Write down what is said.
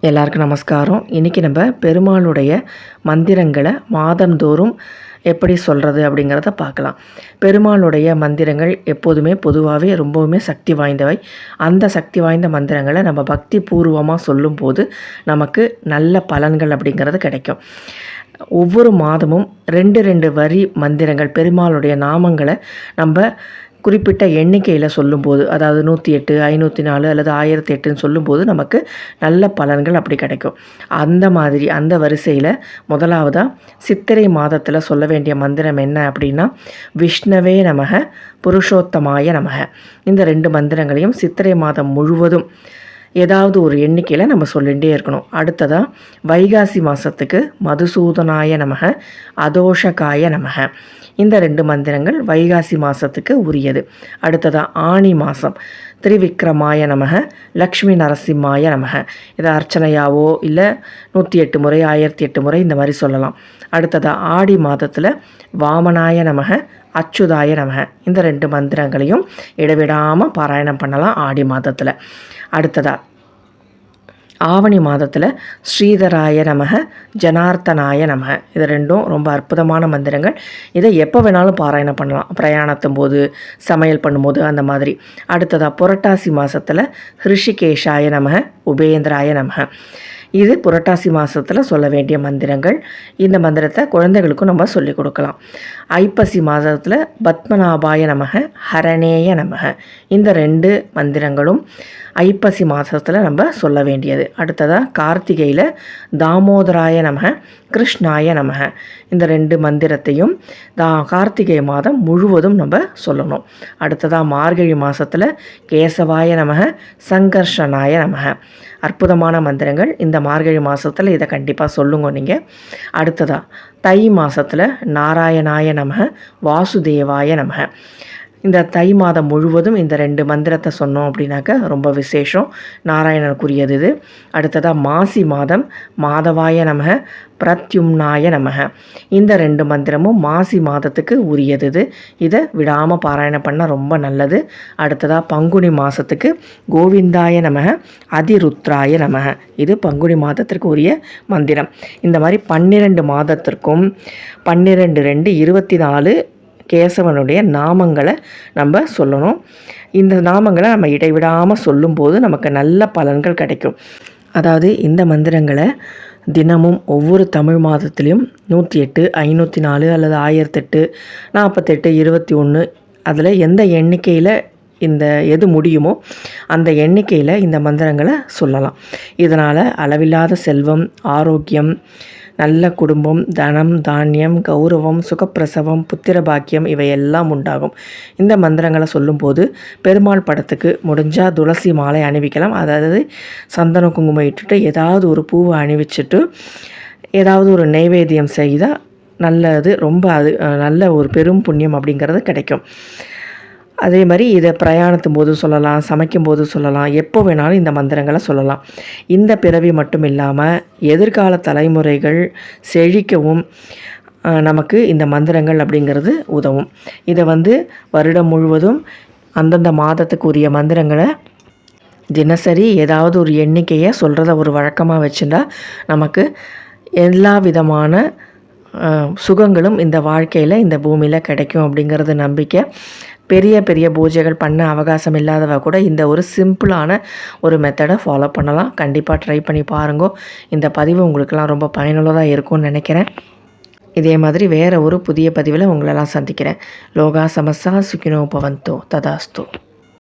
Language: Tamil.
எல்லாருக்கும் நமஸ்காரம். இன்றைக்கி நம்ம பெருமாளுடைய மந்திரங்களை மாதந்தோறும் எப்படி சொல்கிறது அப்படிங்கிறத பார்க்கலாம். பெருமாளுடைய மந்திரங்கள் எப்போதுமே பொதுவாகவே ரொம்பவுமே சக்தி வாய்ந்தவை. அந்த சக்தி வாய்ந்த மந்திரங்களை நம்ம பக்தி பூர்வமாக சொல்லும்போது நமக்கு நல்ல பலன்கள் அப்படிங்கிறது கிடைக்கும். ஒவ்வொரு மாதமும் ரெண்டு ரெண்டு வரி மந்திரங்கள் பெருமாளுடைய நாமங்களை நம்ம குறிப்பிட்ட எண்ணிக்கையில் சொல்லும்போது அதாவது நூற்றி எட்டு ஐநூற்றி நாலு அல்லது ஆயிரத்தி எட்டுன்னு சொல்லும்போது நமக்கு நல்ல பலன்கள் அப்படி கிடைக்கும். அந்த மாதிரி அந்த வரிசையில் முதலாவதாக சித்திரை மாதத்தில் சொல்ல வேண்டிய மந்திரம் என்ன அப்படின்னா விஷ்ணவே நமக புருஷோத்தமாய நமக. இந்த ரெண்டு மந்திரங்களையும் சித்திரை மாதம் முழுவதும் ஏதாவது ஒரு எண்ணிக்கையில் நம்ம சொல்லிகிட்டே இருக்கணும். அடுத்ததாக வைகாசி மாதத்துக்கு மதுசூதனாய நமக அதோஷகாய நமக. இந்த ரெண்டு மந்திரங்கள் வைகாசி மாதத்துக்கு உரியது. அடுத்ததாக ஆணி மாதம் திரிவிக்ரமாய நமக லக்ஷ்மி நரசிம்மாய நமக. இதை அர்ச்சனையாவோ இல்லை நூற்றி எட்டு முறை ஆயிரத்தி எட்டு முறை இந்த மாதிரி சொல்லலாம். அடுத்ததாக ஆடி மாதத்தில் வாமனாய நமக அச்சுதாய நமக. இந்த ரெண்டு மந்திரங்களையும் இடைவிடாமல் பாராயணம் பண்ணலாம் ஆடி மாதத்தில். அடுத்ததாக ஆவணி மாதத்தில் ஸ்ரீதராய நமக ஜனார்த்தனாய நமக. இது ரெண்டும் ரொம்ப அற்புதமான மந்திரங்கள். இதை எப்போ வேணாலும் பாராயணம் பண்ணலாம். பிரயாணத்தும் போது சமையல் பண்ணும்போது அந்த மாதிரி. அடுத்ததாக புரட்டாசி மாதத்தில் ஹிருஷிகேஷாய நமக உபேந்திராய நமக. இது புரட்டாசி மாதத்தில் சொல்ல வேண்டிய மந்திரங்கள். இந்த மந்திரத்தை குழந்தைகளுக்கும் நம்ம சொல்லிக் கொடுக்கலாம். ஐப்பசி மாதத்தில் பத்மநாபாய நமக ஹரணேய நமக. இந்த ரெண்டு மந்திரங்களும் ஐப்பசி மாதத்தில் நம்ம சொல்ல வேண்டியது. அடுத்ததாக கார்த்திகையில் தாமோதராய நமக கிருஷ்ணாய நமக. இந்த ரெண்டு மந்திரத்தையும் தா கார்த்திகை மாதம் முழுவதும் நம்ம சொல்லணும். அடுத்ததாக மார்கழி மாதத்தில் கேசவாய நமக சங்கர்ஷனாய நமக. அற்புதமான மந்திரங்கள். இந்த மார்கழி மாதத்தில் இதை கண்டிப்பாக சொல்லுங்க நீங்கள் அடுத்ததாக தை மாதத்தில் நாராயணாய நமக வாசுதேவாய நமக. இந்த தை மாதம் முழுவதும் இந்த ரெண்டு மந்திரத்தை சொன்னோம் அப்படின்னாக்க ரொம்ப விசேஷம். நாராயணனுக்குரியது இது. அடுத்ததாக மாசி மாதம் மாதவாய நமக பிரத்யும்னாய நமக. இந்த ரெண்டு மந்திரமும் மாசி மாதத்துக்கு உரியது இது. இதை விடாமல் பாராயணம் பண்ணால் ரொம்ப நல்லது. அடுத்ததாக பங்குனி மாதத்துக்கு கோவிந்தாய நமக அதிருத்ராய நமக. இது பங்குனி மாதத்திற்கு உரிய மந்திரம். இந்த மாதிரி பன்னிரெண்டு மாதத்திற்கும் பன்னிரெண்டு ரெண்டு இருபத்தி நாலு கேசவனுடைய நாமங்களை நம்ம சொல்லணும். இந்த நாமங்களை நம்ம இடைவிடாமல் சொல்லும்போது நமக்கு நல்ல பலன்கள் கிடைக்கும். அதாவது இந்த மந்திரங்களை தினமும் ஒவ்வொரு தமிழ் மாதத்துலேயும் நூற்றி எட்டு ஐநூற்றி நாலு அல்லது ஆயிரத்தெட்டு நாற்பத்தெட்டு இருபத்தி ஒன்று அதில் எந்த எண்ணிக்கையில் இந்த எது முடியுமோ அந்த எண்ணிக்கையில் இந்த மந்திரங்களை சொல்லலாம். இதனால் அளவில்லாத செல்வம் ஆரோக்கியம் நல்ல குடும்பம் தனம் தானியம் கௌரவம் சுகப்பிரசவம் புத்திர பாக்கியம் இவையெல்லாம் உண்டாகும். இந்த மந்திரங்களை சொல்லும்போது பெருமாள் படத்துக்கு முடிஞ்சால் துளசி மாலை அணிவிக்கலாம். அதாவது சந்தன குங்குமம் இட்டுட்டு ஏதாவது ஒரு பூவை அணிவிச்சுட்டு ஏதாவது ஒரு நைவேத்தியம் செய்தால் நல்லது ரொம்ப அது நல்ல ஒரு பெரும் புண்ணியம் அப்படிங்கிறது கிடைக்கும். அதே மாதிரி இதை பிரயாணத்தும் போது சொல்லலாம் சமைக்கும் போது சொல்லலாம் எப்போ வேணாலும் இந்த மந்திரங்களை சொல்லலாம். இந்த பிறவி மட்டும் இல்லாமல் எதிர்கால தலைமுறைகள் செழிக்கவும் நமக்கு இந்த மந்திரங்கள் அப்படிங்கிறது உதவும். இதை வந்து வருடம் முழுவதும் அந்தந்த மாதத்துக்கு உரிய மந்திரங்களை தினசரி ஏதாவது ஒரு எண்ணிக்கையை சொல்கிறத ஒரு வழக்கமாக வச்சுருந்தா நமக்கு எல்லா விதமான சுகங்களும் இந்த வாழ்க்கையில் இந்த பூமியில் கிடைக்கும் அப்படிங்கிறது நம்பிக்கை. பெரிய பெரிய பூஜைகள் பண்ண அவகாசம் இல்லாதவ கூட இந்த ஒரு சிம்பிளான ஒரு மெத்தடை ஃபாலோ பண்ணலாம். கண்டிப்பாக ட்ரை பண்ணி பாருங்கோ. இந்த பதிவு உங்களுக்கெல்லாம் ரொம்ப பயனுள்ளதாக இருக்கும்னு நினைக்கிறேன். இதே மாதிரி வேறு ஒரு புதிய பதிவில் உங்களெல்லாம் சந்திக்கிறேன். லோகா சமஸ்தா சுகினோ பவந்தோ ததாஸ்தோ.